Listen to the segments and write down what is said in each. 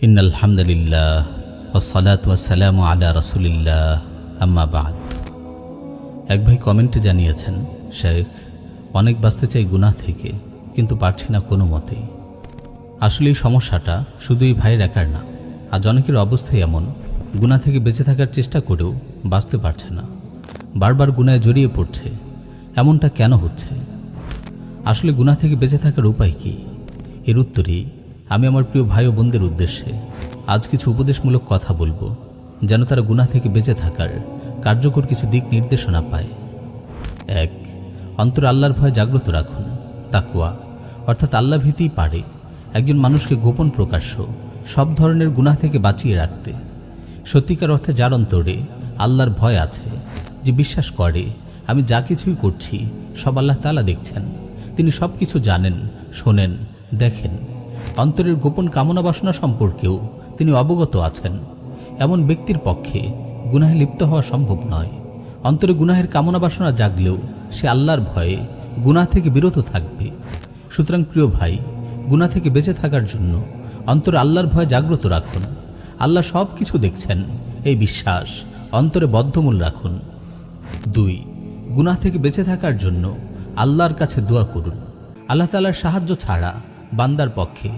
In আলহামদুলিল্লাহ ওসালাত ওয়াসালাম আলা রসুলিল্লাহ। আম্মা বাদ। এক ভাই কমেন্টে জানিয়েছেন, শেখ, অনেক বাঁচতে চাই গুনাহ থেকে, কিন্তু পারছি না কোনো মতেই। আসলে এই সমস্যাটা শুধু এই ভাইয়ের একার না আজ অনেকের অবস্থাই এমন। গুনাহ থেকে বেঁচে থাকার চেষ্টা করেও বাঁচতে পারছে না। বারবার গুনায় জড়িয়ে পড়ছে। এমনটা কেন হচ্ছে? আসলে গুনাহ থেকে বেঁচে থাকার উপায় কি? এর উত্তরেই আমি আমার প্রিয় ভাই ও বোনদের উদ্দেশ্যে আজ কিছু উপদেশমূলক কথা বলব, যেন তারা গুনাহ থেকে বেঁচে থাকার কার্যকর কিছু দিক নির্দেশনা পায়। এক, অন্তর আল্লাহর ভয় জাগ্রত রাখুন তাকুয়া অর্থাৎ আল্লাহ ভীতিই পারে, একজন মানুষকে গোপন প্রকাশ্য, সব ধরনের গুনাহ থেকে বাঁচিয়ে রাখতে। সত্যিকার অর্থে যার অন্তরে আল্লাহর ভয় আছে, যে বিশ্বাস করে, আমি যা কিছুই করছি, সব আল্লাহ তালা দেখছেন। তিনি সব কিছু জানেন, শোনেন, দেখেন। অন্তরের গোপন কামনা বাসনা সম্পর্কেও তিনি অবগত আছেন। এমন ব্যক্তির পক্ষে গুনাহে লিপ্ত হওয়া সম্ভব নয়। অন্তরে গুনাহের কামনা বাসনা জাগলেও সে আল্লাহর ভয়ে গুনাহ থেকে বিরত থাকবে। সুতরাং প্রিয় ভাই, গুনাহ থেকে বেঁচে থাকার জন্য অন্তরে আল্লাহর ভয় জাগ্রত রাখুন। আল্লাহ সব কিছু দেখছেন, এই বিশ্বাস অন্তরে বদ্ধমূল রাখুন। দুই, গুনাহ থেকে বেঁচে থাকার জন্য আল্লাহর কাছে দোয়া করুন। আল্লাহ তালার সাহায্য ছাড়া বান্দার পক্ষে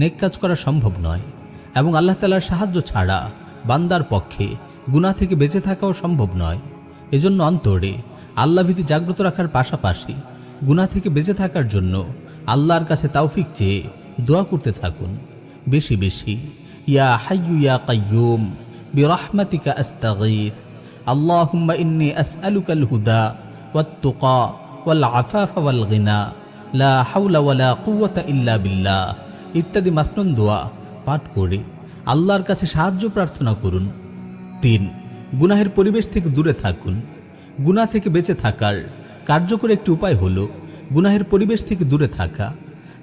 নেক কাজ করা সম্ভব নয় এবং আল্লাহ তালার সাহায্য ছাড়া বান্দার পক্ষে গুণা থেকে বেঁচে থাকাও সম্ভব নয়। এজন্য অন্তরে আল্লাভীতি জাগ্রত রাখার পাশাপাশি গুণা থেকে বেঁচে থাকার জন্য আল্লাহর কাছে তাওফিক চেয়ে দোয়া করতে থাকুন। বেশি বেশি, ইয়া হাইয়ু ইয়া কাইয়ুম, বিরহমাতিকা আস্তাগীর আল্লাহ ইন্নি আসআলুকাল হুদা ওয়াত ওয়াল আফাফা ওয়াল গিনা। লা হাউলা কুয়াতা ইল্লা বিল্লা ইত্যাদি মাসনুন দোয়া, পাঠ করে আল্লাহর কাছে সাহায্য প্রার্থনা করুন। তিন, গুনাহের পরিবেশ থেকে দূরে থাকুন। গুনা থেকে বেঁচে থাকার কার্যকর একটি উপায় হল গুনাহের পরিবেশ থেকে দূরে থাকা।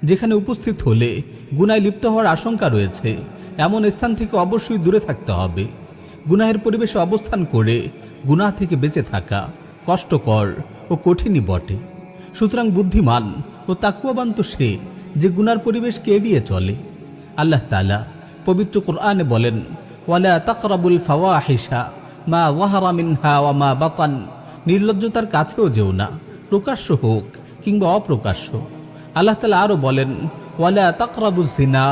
যেখানে উপস্থিত হলে গুনায় লিপ্ত হওয়ার আশঙ্কা রয়েছে, এমন স্থান থেকে অবশ্যই দূরে থাকতে হবে। গুনাহের পরিবেশে অবস্থান করে গুনা থেকে বেঁচে থাকা কষ্টকর ও কঠিনই বটে। সুতরাং বুদ্ধিমান ও তাকুয়াবান তো সে যে গুনার পরিবেশকে এড়িয়ে চলে। আল্লাহ তালা পবিত্র কোরআনে বলেন, ওয়ালা তাকরাবুল ফাওয়াহিসা মা ওয়াহারা মিনহা ওয়া মা বাতান। নির্লজ্জতার কাছেও যেও না, প্রকাশ্য হোক কিংবা অপ্রকাশ্য। আল্লাহ তালা আরও বলেন, ওয়ালা তাকরাবু জিনা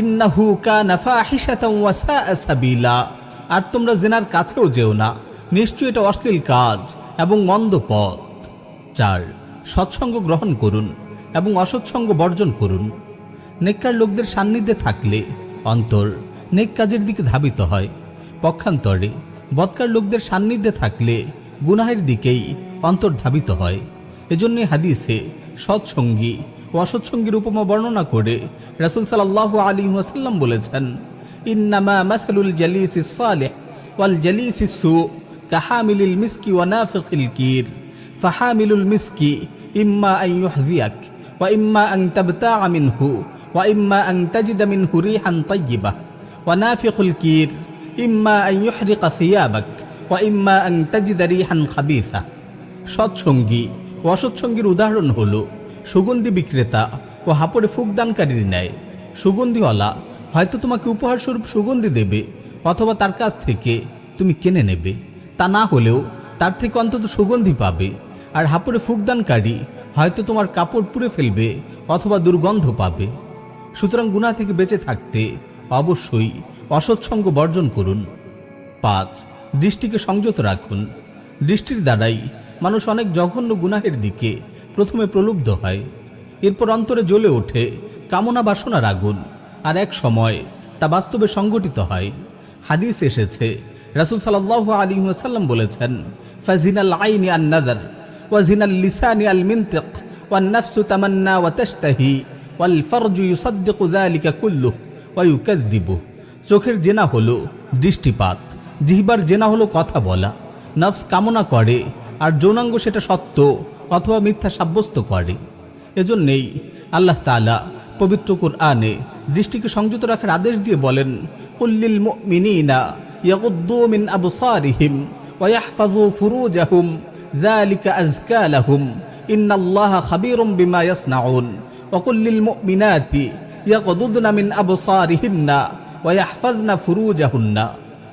ইন্নাহু কানা ফাহিশাতাও ওয়া সাআ সাবিলা। আর তোমরা জেনার কাছেও যেও না, নিশ্চয়ই এটা অশ্লীল কাজ এবং মন্দ পথ। চার, সৎসঙ্গ গ্রহণ করুন। এবং অসৎসঙ্গ বর্জন করুন। নেককার লোকদের সান্নিধ্যে থাকলে অন্তর নেক কাজের দিকে ধাবিত হয়। পক্ষান্তরে বৎকার লোকদের সান্নিধ্যে থাকলে গুনাহের দিকেই অন্তর ধাবিত হয়। এজন্য হাদিসে সৎসঙ্গী ও অসৎসঙ্গীর উপমা বর্ণনা করে রাসুল সাল্লাহ আলী ওয়াসাল্লাম বলেছেন, ইন্নামা মাসালুল জালিস সালেহ ওয়াল জালিস সু কাহামিলিল মিসকি ওয়ানাফিকিল কির। ফাহামিলুল মিসকি ইম্মা আন ইউহজিয়াক। ওয়া ইম্মা আন তাবতাআ মিনহু ওয়া ইম্মা আন তাজিদা মিনহু রিহান তাইয়্যিবাহ ওয়ানাফিকুল কির ইম্মা আন ইউহরিকা সিয়াবাক ওয়া ইম্মা আন তাজিদা রিহান খাবিসা সৎসঙ্গী ও অসৎসঙ্গীর উদাহরণ হলো সুগন্ধি বিক্রেতা ও হাপড়ে ফুকদানকারীর ন্যায় সুগন্ধিওয়ালা হয়তো তোমাকে উপহারস্বরূপ সুগন্ধি দেবে অথবা তার কাছ থেকে তুমি কিনে নেবে তা না হলেও তার থেকে অন্তত সুগন্ধি পাবে আর হাপড়ে ফুকদানকারী হয়তো তোমার কাপড় পুড়ে ফেলবে অথবা দুর্গন্ধ পাবে। সুতরাং গুণা থেকে বেঁচে থাকতে অবশ্যই অসৎসঙ্গ বর্জন করুন। পাঁচ, দৃষ্টিকে সংযত রাখুন। দৃষ্টির দ্বারাই মানুষ অনেক জঘন্য গুনাহের দিকে প্রথমে প্রলুব্ধ হয়। এরপর অন্তরে জ্বলে ওঠে, কামনা বাসনার আগুন আর এক সময় তা বাস্তবে সংগঠিত হয়। হাদিস এসেছে, রাসুল সাল্লাহ আলী সাল্লাম বলেছেন, ফাজিনাল আইনি আন নাদার ওয়াজিনাল লিসানি আল মিনতিক ওয়ান নাফসু তামান্না ওয়া তাশতাহি ওয়াল ফারজু ইউসাদ্দিকু যালিকা কুল্লু ওয়া ইউকাযযিবু চোখের জেনা হলো দৃষ্টিপাত, জিহবার জেনা হলো কথা বলা, নফস কামনা করে আর যৌনাঙ্গ সেটা সত্য অথবা মিথ্যা সাব্যস্ত করে। এজন্যেই আল্লাহ তালা পবিত্র কোরআনে দৃষ্টিকে সংযত রাখার আদেশ দিয়ে বলেন কুল্লিল মুমিনিনা ইয়াগুদ্দু মিন আবসারিহিম ওয়া ইয়াহফাযু ফুরুজাহুম। যালিকা আযকা লাহুম ইন্নাল্লাহা খাবীরুম বিমা ইয়াসনাউন ওয়া কুল্লিল মুমিনাতি ইয়াগুদ্দুনা মিন আবসারিহিন্না ওয়াহফাজনা ফুরুজাহুন্না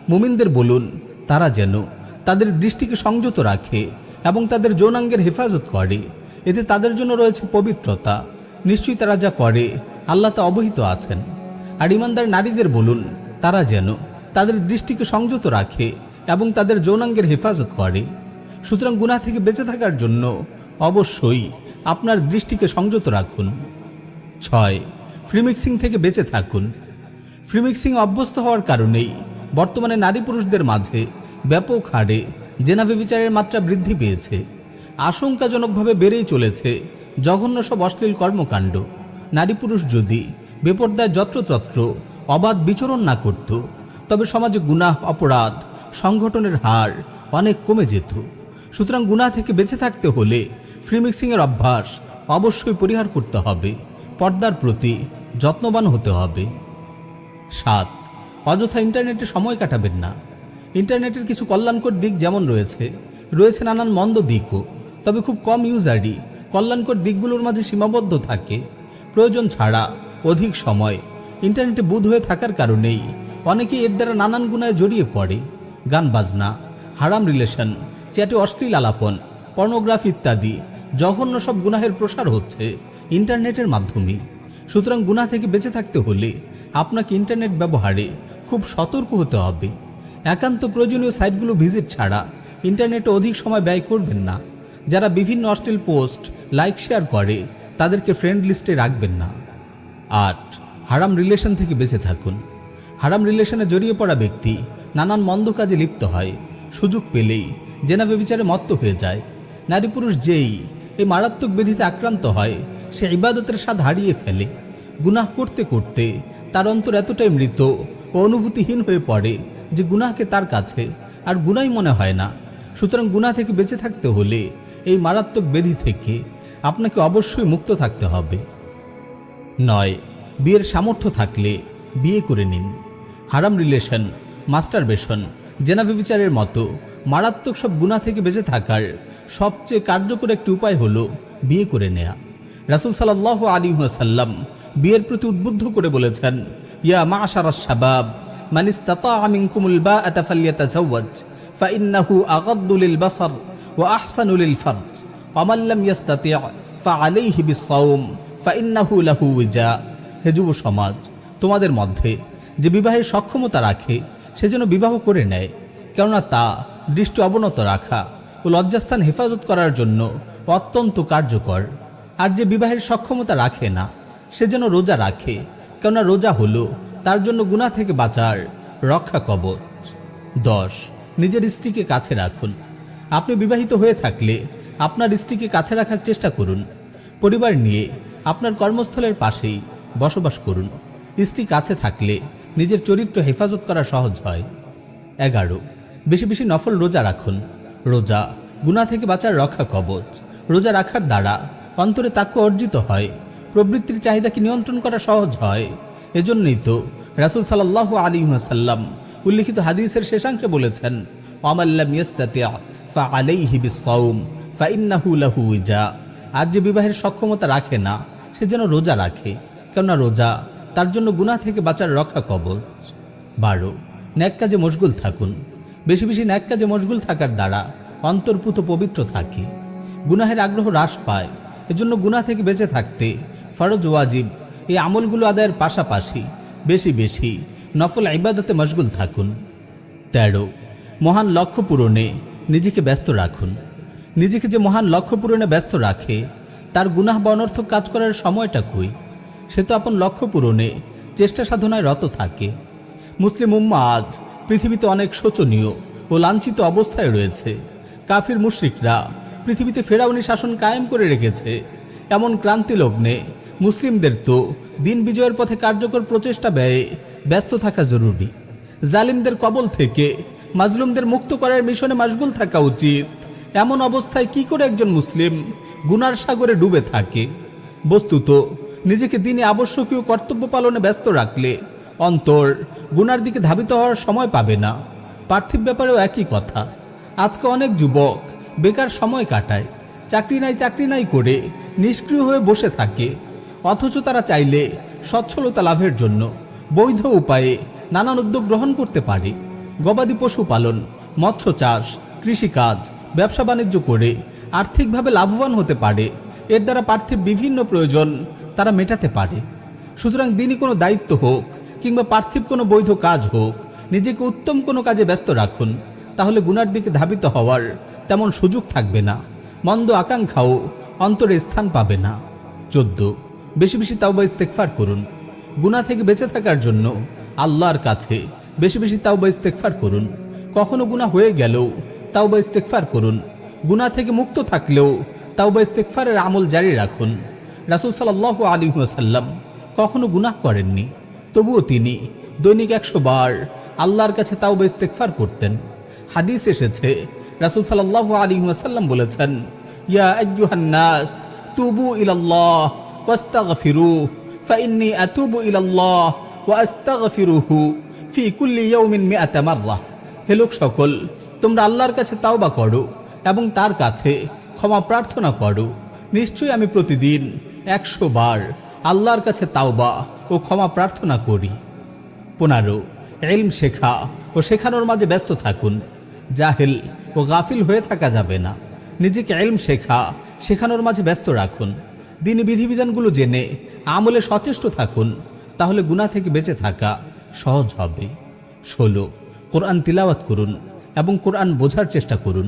মুমিনদের বলুন, তারা যেন তাদের দৃষ্টিকে সংযত রাখে এবং তাদের যৌনাঙ্গের হেফাজত করে। এতে তাদের জন্য রয়েছে পবিত্রতা। নিশ্চয়ই তারা যা করে, আল্লাহ তা অবহিত আছেন। আর ইমানদার নারীদের বলুন, তারা যেন তাদের দৃষ্টিকে সংযত রাখে এবং তাদের যৌনাঙ্গের হেফাজত করে। সুতরাং গুনাহ থেকে বেঁচে থাকার জন্য অবশ্যই আপনার দৃষ্টিকে সংযত রাখুন। ছয় ফ্রিমিক্সিং থেকে বেঁচে থাকুন। ফ্রিমিক্সিং অভ্যস্ত হওয়ার কারণেই বর্তমানে নারী পুরুষদের মাঝে ব্যাপক হারে জেনাভে বিচারের মাত্রা বৃদ্ধি পেয়েছে। আশঙ্কাজনকভাবে বেড়েই চলেছে জঘন্য সব অশ্লীল কর্মকাণ্ড। নারী পুরুষ যদি বেপর্দায় যত্রতত্র অবাধ বিচরণ না করত, তবে সমাজে গুনাহ, অপরাধ, সংগঠনের হার অনেক কমে যেত। সুতরাং গুনাহ থেকে বেঁচে থাকতে হলে ফ্রিমিক্সিংয়ের অভ্যাস অবশ্যই পরিহার করতে হবে। পর্দার প্রতি যত্নবান হতে হবে। সাত, অযথা ইন্টারনেটে সময় কাটাবেন না। ইন্টারনেটের কিছু কল্যাণকর দিক যেমন রয়েছে রয়েছে নানান মন্দ দিকও। তবে খুব কম ইউজারই কল্যাণকর দিকগুলোর মাঝে সীমাবদ্ধ থাকে। প্রয়োজন ছাড়া অধিক সময় ইন্টারনেটে বুধ হয়ে থাকার কারণেই অনেকেই এর দ্বারা নানান গুণায় জড়িয়ে পড়ে। গান, বাজনা, হারাম রিলেশন চ্যাটে অশ্লীল আলাপন, পর্নোগ্রাফি ইত্যাদি। জঘন্য সব গুনাহের প্রসার হচ্ছে ইন্টারনেটের মাধ্যমে। সুতরাং গুনাহ থেকে বেঁচে থাকতে হলে আপনাকে ইন্টারনেট ব্যবহারে খুব সতর্ক হতে হবে। একান্ত প্রয়োজনীয় সাইটগুলো ভিজিট ছাড়া ইন্টারনেটে অধিক সময় ব্যয় করবেন না। যারা বিভিন্ন অশ্লীল পোস্ট, লাইক, শেয়ার করে, তাদেরকে ফ্রেন্ড লিস্টে রাখবেন না। আট, হারাম রিলেশন থেকে বেঁচে থাকুন। হারাম রিলেশনে জড়িয়ে পড়া ব্যক্তি নানান মন্দ কাজে লিপ্ত হয়। সুযোগ পেলেই জেনাবে বিচারে মত্ত হয়ে যায়। নারী পুরুষ যেই এই মারাত্মক ব্যাধিতে আক্রান্ত হয়, সে ইবাদতের স্বাদ হারিয়ে ফেলে। গুনাহ করতে করতে তার অন্তর এতটাই মৃত ও অনুভূতিহীন হয়ে পড়ে যে গুনাহকে তার কাছে আর গুনাই মনে হয় না। সুতরাং গুনাহ থেকে বেঁচে থাকতে হলে এই মারাত্মক ব্যাধি থেকে আপনাকে অবশ্যই মুক্ত থাকতে হবে। নয়, বিয়ের সামর্থ্য থাকলে বিয়ে করে নিন। হারাম রিলেশন, মাস্টারবেশন জেনাভি বিচারের মতো মারাত্মক সব গুণা থেকে বেঁচে থাকার সবচেয়ে কার্যকর একটি উপায় হলো বিয়ে করে নেয়া। রাসুল সাল্লাহ আলী সাল্লাম বিয়ের প্রতি উদ্বুদ্ধ করে বলেছেন, ইয়া মা আশারা শাবাব মানিস তাতা আমিনকুমুল বা আতাফালিয়াতা জাওয়াজ ফাইন্নাহু আগাদ্দুলিল বাসার ওয়া আহসানুলিল ফারজ অমাল্লাম ইয়াস্তাতি' ফাআলাইহি বিসসাওম, ফাইন্নাহু লাহু উজা। হে যুব সমাজ, তোমাদের মধ্যে যে বিবাহের সক্ষমতা রাখে, সে যেন বিবাহ করে নেয়। কেননা তা দৃষ্টি অবনত রাখা ও লজ্জাস্থান হেফাজত করার জন্য অত্যন্ত কার্যকর। আর যে বিবাহের সক্ষমতা রাখে না, সে যেন রোজা রাখে, কেননা রোজা হলো তার জন্য গুণা থেকে বাঁচার রক্ষা কবচ। দশ, নিজের স্ত্রীকে কাছে রাখুন। আপনি বিবাহিত হয়ে থাকলে আপনার স্ত্রীকে কাছে রাখার চেষ্টা করুন। পরিবার নিয়ে আপনার কর্মস্থলের পাশেই বসবাস করুন। স্ত্রী কাছে থাকলে নিজের চরিত্র হেফাজত করা সহজ হয়। এগারো বেশি বেশি নফল রোজা রাখুন। রোজা গুণা থেকে বাঁচার রক্ষা কবচ। রোজা রাখার দ্বারা অন্তরে তাক্য অর্জিত হয়। প্রবৃত্তির চাহিদাকে নিয়ন্ত্রণ করা সহজ হয়। এজন্যই তো রাসুল সাল্লাহ আলী সাল্লাম উল্লিখিত হাদিসের শেষাংশে বলেছেন অমাল্লাম ইয়াস্তাতিয়া ফা আলাইহি বিসসাউম ফা ইন্নাহু লাহু উজা। আর যে বিবাহের সক্ষমতা রাখে না, সে যেন রোজা রাখে। কেননা রোজা তার জন্য গুনাহ থেকে বাঁচার রক্ষা কবচ। বারো, ন্যাক কাজে মশগুল থাকুন। বেশি বেশি ন্যাক কাজে মশগুল থাকার দ্বারা অন্তর্পুত পবিত্র থাকে। গুনাহের আগ্রহ হ্রাস পায়। এজন্য গুনাহ থেকে বেঁচে থাকতে ফরজ ওয়াজিব। এই আমলগুলো আদায়ের পাশাপাশি বেশি বেশি নফল ইবাদতে মশগুল থাকুন। তেরো, মহান লক্ষ্য পূরণে নিজেকে ব্যস্ত রাখুন। নিজেকে যে মহান লক্ষ্য পূরণে ব্যস্ত রাখে, তার গুনাহ বা অনর্থক কাজ করার সময়টা কই? সে তো আপন লক্ষ্য পূরণে চেষ্টা সাধনায় রত থাকে। মুসলিম উম্মা আজ পৃথিবীতে অনেক শোচনীয় ও লাঞ্ছিত অবস্থায় রয়েছে। কাফির মুশরিকরা পৃথিবীতে ফেরাউনি শাসন কায়েম করে রেখেছে। এমন ক্রান্তি লগ্নে মুসলিমদের তো দিন বিজয়ের পথে কার্যকর প্রচেষ্টা ব্যয়ে ব্যস্ত থাকা জরুরি। জালিমদের কবল থেকে মাজলুমদের মুক্ত করার মিশনে মাশগুল থাকা উচিত। এমন অবস্থায় কি করে একজন মুসলিম গুনার সাগরে ডুবে থাকে? বস্তুত, নিজেকে দিনে আবশ্যকীয় কর্তব্য পালনে ব্যস্ত রাখলে অন্তর গুনার দিকে ধাবিত হওয়ার সময় পাবে না। পার্থিব ব্যাপারেও একই কথা। আজকে অনেক যুবক বেকার সময় কাটায়। চাকরি নাই চাকরি নাই করে নিষ্ক্রিয় হয়ে বসে থাকে। অথচ তারা চাইলে সচ্ছলতা লাভের জন্য বৈধ উপায়ে নানান উদ্যোগ গ্রহণ করতে পারে। গবাদি পশু পালন, মৎস্য চাষ, কৃষিকাজ, ব্যবসা বাণিজ্য করে আর্থিকভাবে লাভবান হতে পারে। এর দ্বারা পার্থিব বিভিন্ন প্রয়োজন তারা মেটাতে পারে। সুতরাং দিনই কোনো দায়িত্ব হোক কিংবা পার্থিব কোনো বৈধ কাজ হোক, নিজেকে উত্তম কোনো কাজে ব্যস্ত রাখুন, তাহলে গুনার দিকে ধাবিত হওয়ার তেমন সুযোগ থাকবে না, মন্দ আকাঙ্ক্ষাও অন্তরে স্থান পাবে না। চোদ্দ, বেশি বেশি তাওবা ইস্তেকফার করুন। গুনাহ থেকে বেঁচে থাকার জন্য আল্লাহর কাছে বেশি বেশি তাওবা ইস্তেকফার করুন। কখনো গুনাহ হয়ে গেলেও তাওবা ইস্তেকফার করুন। গুনাহ থেকে মুক্ত থাকলেও তাওবা ইস্তেকফারের আমল জারি রাখুন। রাসূল সাল্লাল্লাহু আলাইহি ওয়াসাল্লাম কখনো গুনাহ করেননি। তবুও তিনি দৈনিক একশো বার আল্লাহর কাছে তাওবা ইস্তেকফার করতেন। হাদিস এসেছে, রাসূল সাল্লাল্লাহু আলাইহি ওয়াসাল্লাম বলেছেন, ইয়া আইয়ুহান নাস, তুবু ইলাল্লাহ ওয়াস্তাগফিরু ফাইন্নী আতুবু ইলাল্লাহ ওয়া আস্তাগফিরুহু ফি কুল্লি ইয়াউমিন মিআতা মাররা। হে লোক সকল, তোমরা আল্লাহর কাছে তাওবা করো এবং তার কাছে ক্ষমা প্রার্থনা করো। নিশ্চয়ই আমি প্রতিদিন একশো বার আল্লাহর কাছে তাওবা ও ক্ষমা প্রার্থনা করি। পনেরো এলম শেখা ও শেখানোর মাঝে ব্যস্ত থাকুন। জাহেল ও গাফিল হয়ে থাকা যাবে না। নিজেকে এলম শেখা, শেখানোর মাঝে ব্যস্ত রাখুন। দিন বিধিবিধানগুলো জেনে আমলে সচেষ্ট থাকুন। তাহলে গুনাহ থেকে বেঁচে থাকা সহজ হবে। ষোলো, কোরআন তিলাওয়াত করুন এবং কোরআন বোঝার চেষ্টা করুন।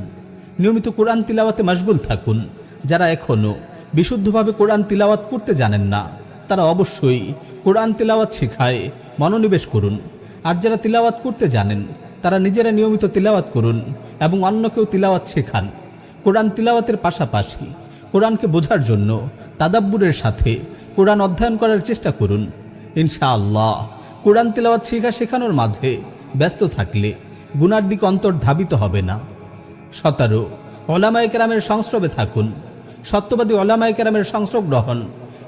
নিয়মিত কোরআন তিলাওয়াতে মশগুল থাকুন। যারা এখনও বিশুদ্ধভাবে কোরআন তিলাওয়াত করতে জানেন না, তারা অবশ্যই কোরআন তিলাওয়াত শেখায়, মনোনিবেশ করুন। আর যারা তিলাওয়াত করতে জানেন, তারা নিজেরা নিয়মিত তিলাওয়াত করুন এবং অন্যকেও তিলাওয়াত শেখান। কোরআন তিলাওয়াতের পাশাপাশি কোরআনকে বোঝার জন্য তাদাব্বুরের সাথে কোরআন অধ্যয়ন করার চেষ্টা করুন। ইনশাআল্লাহ, কোরআন তিলাওয়াত শেখা শেখানোর মাঝে ব্যস্ত থাকলে গুনার দিকে অন্তর ধাবিত হবে না। সতেরো, ওলামায় কেরামের সংস্রবে থাকুন। সত্যবাদী ওলামায় কেরামের সংস্রব গ্রহণ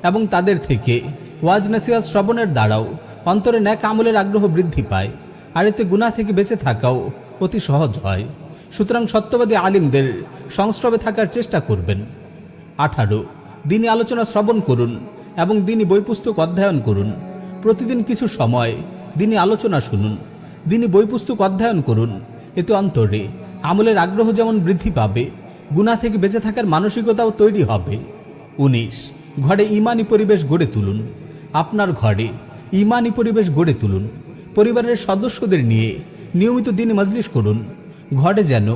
এবং তাদের থেকে ওয়াজ নাসিয়াত শ্রবণের দ্বারাও অন্তরে ন্যাক আমলের আগ্রহ বৃদ্ধি পায়, আর এতে গুনাহ থেকে বেঁচে থাকাও অতি সহজ হয়। সুতরাং সত্যবাদী আলিমদের সংস্রবে থাকার চেষ্টা করবেন। আঠারো দিনই আলোচনা শ্রবণ করুন এবং দিনই বই পুস্তক অধ্যয়ন করুন। প্রতিদিন কিছু সময় দিনী আলোচনা শুনুন দিনই বই পুস্তক অধ্যয়ন করুন। এতে অন্তরে আমলের আগ্রহ যেমন বৃদ্ধি পাবে গুণা থেকে বেঁচে থাকার মানসিকতাও তৈরি হবে। উনিশ, ঘরে ইমানি পরিবেশ গড়ে তুলুন। আপনার ঘরে ইমানি পরিবেশ গড়ে তুলুন। পরিবারের সদস্যদের নিয়ে নিয়মিত দিন মজলিস করুন। ঘরে যেন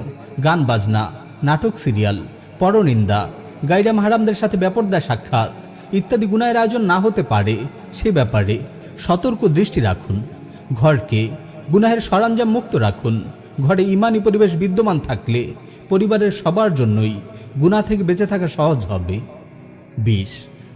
গান বাজনা, নাটক সিরিয়াল, পরনিন্দা গাইডাম হারামদের সাথে ব্যাপরদা সাক্ষাৎ ইত্যাদি গুনায়ের আয়োজন না হতে পারে, সে ব্যাপারে সতর্ক দৃষ্টি রাখুন। ঘরকে গুনাহের সরঞ্জাম মুক্ত রাখুন। ঘরে ইমানি পরিবেশ বিদ্যমান থাকলে পরিবারের সবার জন্যই গুনাহ থেকে বেঁচে থাকা সহজ হবে। বিশ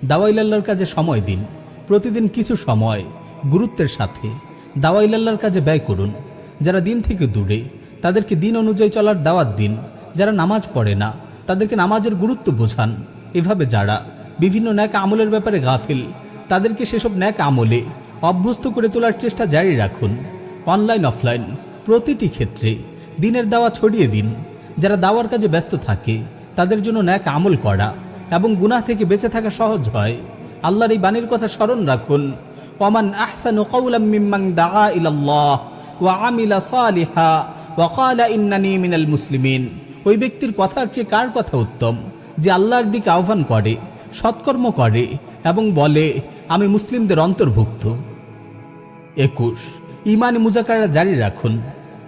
দাওয়াইলাল্লার কাজে সময় দিন। প্রতিদিন কিছু সময় গুরুত্বের সাথে দাওয়াইলাল্লার কাজে ব্যয় করুন। যারা দিন থেকে দূরে, তাদেরকে দিন অনুযায়ী চলার দাওয়াত দিন। যারা নামাজ পড়ে না, তাদেরকে নামাজের গুরুত্ব বোঝান। এভাবে যারা বিভিন্ন ন্যাক আমলের ব্যাপারে গাফিল, তাদেরকে সেসব ন্যাক আমলে অভ্যস্ত করে তোলার চেষ্টা জারি রাখুন। অনলাইন, অফলাইন প্রতিটি ক্ষেত্রে দিনের দাওয়া ছড়িয়ে দিন। যারা দাওয়ার কাজে ব্যস্ত থাকে, তাদের জন্য ন্যাক আমল করা এবং গুনাহ থেকে বেঁচে থাকা সহজ হয়। আল্লাহর এই বাণীর কথা স্মরণ রাখুন। ওয়ামান আহসান কওলাম মিম্মান দাআ ইলাল্লাহ ওয়া আমিলা সালিহা ওয়া ক্বালা ইন্নানি মিনাল মুসলিমিন। ওই ব্যক্তির কথার চেয়ে কার কথা উত্তম? যে আল্লাহর দিকে আহ্বান করে, সৎকর্ম করে এবং বলে, আমি মুসলিমদের অন্তর্ভুক্ত। একুশ ইমানি মুজাকারা জারি রাখুন।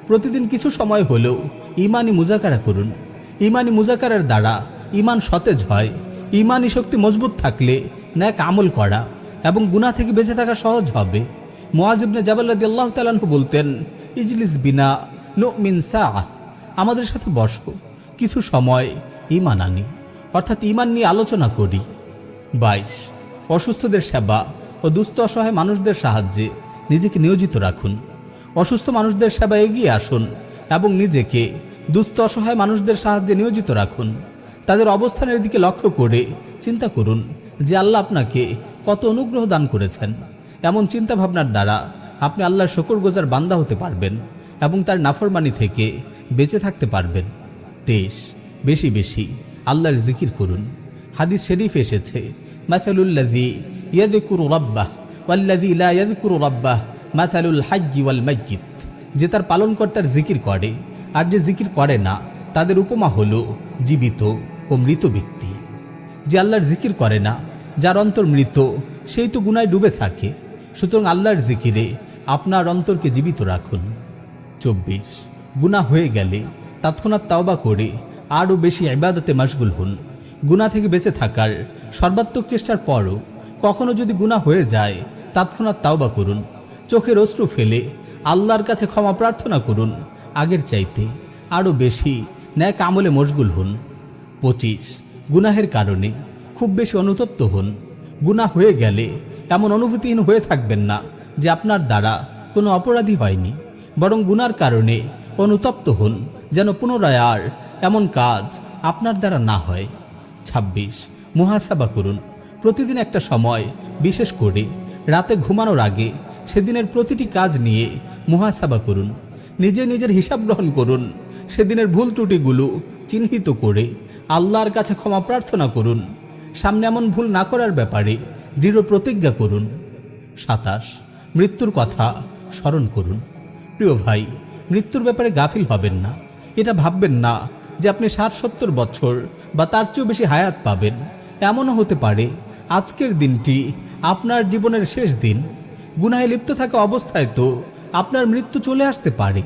প্রতিদিন কিছু সময় হলেও ইমানি মুজাকারা করুন। ইমানি মুজাকারার দ্বারা ইমান সতেজ হয়। ইমানি শক্তি মজবুত থাকলে ন্যাক আমল করা এবং গুনাহ থেকে বেঁচে থাকা সহজ হবে। মোয়াজিবনে জাবাল্লাদি আল্লাহ তালাহু বলতেন, ইজলিস বিনা, নুমিন সাহ আমাদের সাথে বসো, কিছু সময় ইমান আনি, অর্থাৎ ইমান নিয়ে আলোচনা করি। বাইশ, অসুস্থদের সেবা ও দুস্থ অসহায় মানুষদের সাহায্যে নিজেকে নিয়োজিত রাখুন। অসুস্থ মানুষদের সেবা এগিয়ে আসুন এবং নিজেকে দুস্থ অসহায় মানুষদের সাহায্যে নিয়োজিত রাখুন। তাদের অবস্থানের দিকে লক্ষ্য করে চিন্তা করুন যে আল্লাহ আপনাকে কত অনুগ্রহ দান করেছেন। এমন চিন্তা ভাবনার দ্বারা আপনি আল্লাহর শকর গোজার বান্দা হতে পারবেন এবং তার নাফরমানি থেকে বেঁচে থাকতে পারবেন। তেইশ, বেশি বেশি আল্লাহর জিকির করুন। হাদিস শরীফ এসেছে মাসালুল্লাযী ইয়াযকুরু রাব্বাহ ওয়াল্লাযী লা ইয়াযকুরু রাব্বাহ মাথালুল হাজ্জি ওয়াল মসজিদ যে তার পালনকর্তার জিকির করে, আর যে জিকির করে না, তাদের উপমা হল জীবিত ও মৃত ব্যক্তি। যে আল্লাহর জিকির করে না, যার অন্তর মৃত, সেই তো গুনায় ডুবে থাকে। সুতরাং আল্লাহর জিকিরে আপনার অন্তরকে জীবিত রাখুন। চব্বিশ, গুনাহ হয়ে গেলে তৎক্ষণাৎ তাওবা করে আরও বেশি ইবাদতে মশগুল হন। গুনাহ থেকে বেঁচে থাকার সর্বাত্মক চেষ্টার পরও কখনো যদি গুনাহ হয়ে যায়, তৎক্ষণাৎ তাওবা করুন। চোখের অশ্রু ফেলে আল্লাহর কাছে ক্ষমা প্রার্থনা করুন। আগের চাইতে আরও বেশি ন্যাক আমলে মশগুল হন। পঁচিশ গুনাহের কারণে খুব বেশি অনুতপ্ত হন। গুনাহ হয়ে গেলে এমন অনুভূতিহীন হয়ে থাকবেন না যে আপনার দ্বারা কোনো অপরাধী হয়নি। বরং গুনার কারণে অনুতপ্ত হন যেন পুনরায় আর এমন কাজ আপনার দ্বারা না হয়। ২৬ মুহাসাবা করুন। প্রতিদিন একটা সময়, বিশেষ করে রাতে ঘুমানোর আগে সেদিনের প্রতিটি কাজ নিয়ে মুহাসাবা করুন। নিজে নিজের হিসাব গ্রহণ করুন। সেদিনের ভুল ত্রুটিগুলো চিহ্নিত করে আল্লাহর কাছে ক্ষমা প্রার্থনা করুন। সামনে এমন ভুল না করার ব্যাপারে দৃঢ় প্রতিজ্ঞা করুন। সাতাশ, মৃত্যুর কথা স্মরণ করুন। প্রিয় ভাই, মৃত্যুর ব্যাপারে গাফিল হবেন না। এটা ভাববেন না যে আপনি ষাট সত্তর বছর বা তার চেয়েও বেশি হায়াত পাবেন। এমনও হতে পারে আজকের দিনটি আপনার জীবনের শেষ দিন। গুনাহে লিপ্ত থাকা অবস্থায় তো আপনার মৃত্যু চলে আসতে পারে।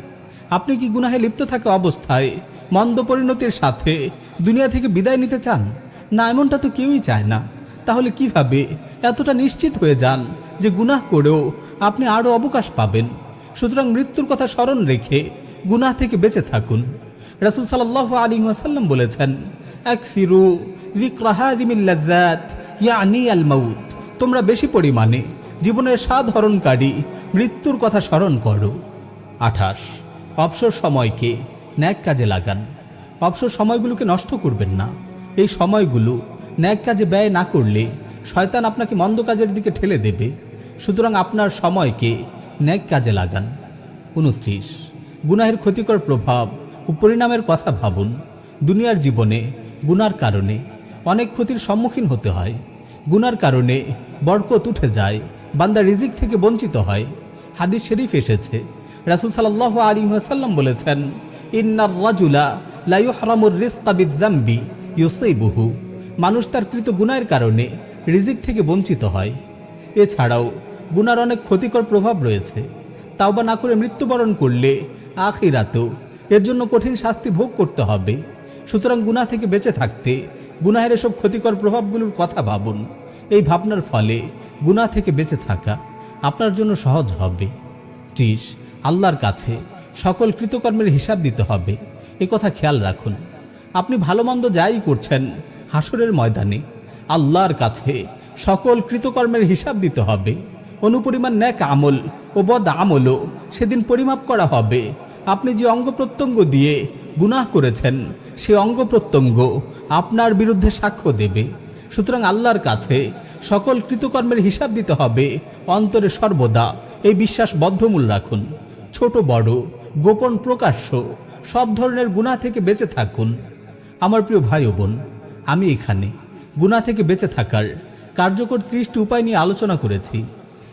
আপনি কি গুনাহে লিপ্ত থাকা অবস্থায় মন্দ পরিণতির সাথে দুনিয়া থেকে বিদায় নিতে চান? না, এমনটা তো কেউই চায় না। তাহলে কীভাবে? এতটা নিশ্চিত হয়ে যান যে গুনাহ করেও আপনি আরও অবকাশ পাবেন। সুতরাং মৃত্যুর কথা স্মরণ রেখে গুনাহ থেকে বেঁচে থাকুন। রাসুল সাল্লাহ আলী ওয়াসাল্লাম বলেছেন এক ফিরু ইয়ানি মাউত। তোমরা বেশি পরিমাণে জীবনের স্বাদ হরণকারী মৃত্যুর কথা স্মরণ করো। আঠাশ। অবসর সময়কে ন্যাক কাজে লাগান। অবসর সময়গুলোকে নষ্ট করবেন না। এই সময়গুলো ন্যাক কাজে ব্যয় না করলে শয়তান আপনাকে মন্দ কাজের দিকে ঠেলে দেবে। সুতরাং আপনার সময়কে ন্যাক কাজে লাগান। উনত্রিশ। গুনাহের ক্ষতিকর প্রভাব ও পরিণামের কথা ভাবুন। দুনিয়ার জীবনে গুনার কারণে অনেক ক্ষতির সম্মুখীন হতে হয়। গুনার কারণে বরকত উঠে যায়, বান্দা রিজিক থেকে বঞ্চিত হয়। হাদিস শরীফ এসেছে। রাসুল সাল্লাহ আলী সাল্লাম বলেছেন ইন্নার রাজুলা লাইহরামুর রিস্কা বিদ্যাম্বি ইউসাইবুহু মানুষ তার কৃত গুনায়ের কারণে রিজিক থেকে বঞ্চিত হয়। এছাড়াও গুনার অনেক ক্ষতিকর প্রভাব রয়েছে। তাওবা না করে মৃত্যুবরণ করলে আখিরাতেও এর জন্য কঠিন শাস্তি ভোগ করতে হবে। সুতরাং গুনাহ থেকে বেঁচে থাকতে গুনাহের এসব ক্ষতিকর প্রভাবগুলোর কথা ভাবুন। এই ভাবনার ফলে গুনাহ থেকে বেঁচে থাকা আপনার জন্য সহজ হবে। ত্রিশ, আল্লাহর কাছে সকল কৃতকর্মের হিসাব দিতে হবে। এ কথা খেয়াল রাখুন। আপনি ভালো মন্দ যাই করছেন হাসরের ময়দানে, আল্লাহর কাছে সকল কৃতকর্মের হিসাব দিতে হবে। অনুপরিমাণ ন্যাক আমল ও বদ আমলও সেদিন পরিমাপ করা হবে। আপনি যে অঙ্গ প্রত্যঙ্গ দিয়ে গুনাহ করেছেন, সে অঙ্গ প্রত্যঙ্গ আপনার বিরুদ্ধে সাক্ষ্য দেবে। সুতরাং আল্লাহর কাছে সকল কৃতকর্মের হিসাব দিতে হবে। অন্তরে সর্বদা এই বিশ্বাস বদ্ধমূল রাখুন। ছোট বড় গোপন প্রকাশ্য, সব ধরনের গুণা থেকে বেঁচে থাকুন। আমার প্রিয় ভাই ও বোন, আমি এখানে গুণা থেকে বেঁচে থাকার কার্যকর ত্রিশটি উপায় নিয়ে আলোচনা করেছি।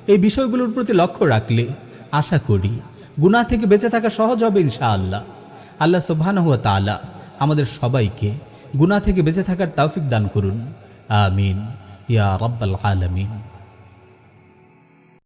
এই বিষয়গুলোর প্রতি লক্ষ্য রাখলে আশা করি গুনাহ থেকে বেঁচে থাকা সহজ হবে ইনশাআল্লাহ। আল্লাহ সুবহানাহুয়া তাআলা আমাদের সবাইকে গুনাহ থেকে বেঁচে থাকার তৌফিক দান করুন। আমিন। ইয়া রাব্বাল আলামিন।